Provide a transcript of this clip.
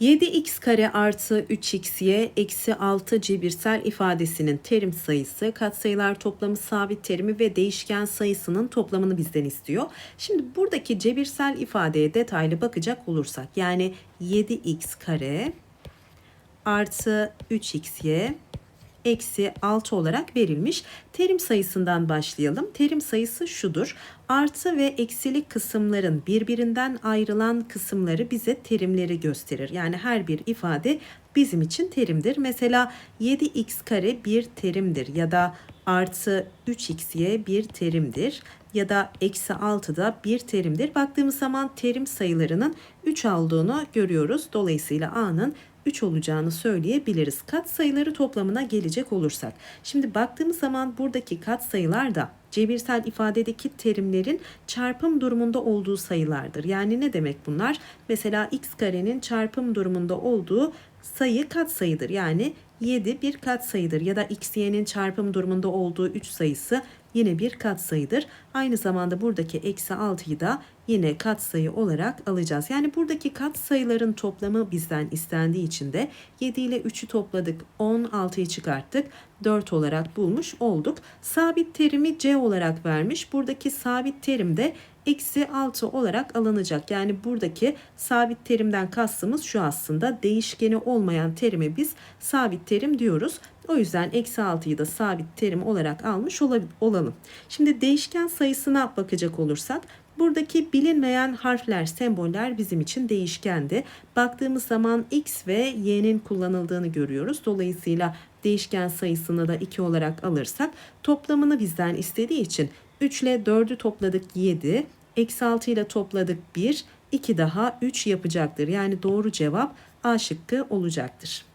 7x kare artı 3xy eksi 6 cebirsel ifadesinin terim sayısı, katsayılar toplamı sabit terimi ve değişken sayısının toplamını bizden istiyor. Şimdi buradaki cebirsel ifadeye detaylı bakacak olursak yani 7x kare artı 3xy eksi 6 olarak verilmiş. Terim sayısından başlayalım. Terim sayısı şudur. Artı ve eksilik kısımların birbirinden ayrılan kısımları bize terimleri gösterir. Yani her bir ifade bizim için terimdir. Mesela 7x kare bir terimdir ya da artı 3xy bir terimdir ya da eksi 6 da bir terimdir. Baktığımız zaman terim sayılarının 3 olduğunu görüyoruz. Dolayısıyla a'nın 3 olacağını söyleyebiliriz. Kat sayıları toplamına gelecek olursak. Şimdi baktığımız zaman buradaki kat sayılar da cebirsel ifadedeki terimlerin çarpım durumunda olduğu sayılardır. Yani ne demek bunlar? Mesela x karenin çarpım durumunda olduğu sayı kat sayıdır. Yani 7 bir kat sayıdır ya da x y'nin çarpım durumunda olduğu 3 sayısı yine bir kat sayıdır. Aynı zamanda buradaki eksi 6'yı da yine kat sayı olarak alacağız. Yani buradaki kat sayıların toplamı bizden istendiği için de 7 ile 3'ü topladık 10 6'yı çıkarttık 4 olarak bulmuş olduk. Sabit terimi c olarak vermiş. Buradaki sabit terim de eksi 6 olarak alınacak. Yani buradaki sabit terimden kastımız şu aslında değişkeni olmayan terime biz sabit terim diyoruz. O yüzden eksi 6'yı da sabit terim olarak almış olalım. Şimdi değişken sayısına bakacak olursak buradaki bilinmeyen harfler, semboller bizim için değişkendi. Baktığımız zaman x ve y'nin kullanıldığını görüyoruz. Dolayısıyla değişken sayısını da 2 olarak alırsak toplamını bizden istediği için 3 ile 4'ü topladık 7, eksi 6 ile topladık 1, 2 daha 3 yapacaktır. Yani doğru cevap A şıkkı olacaktır.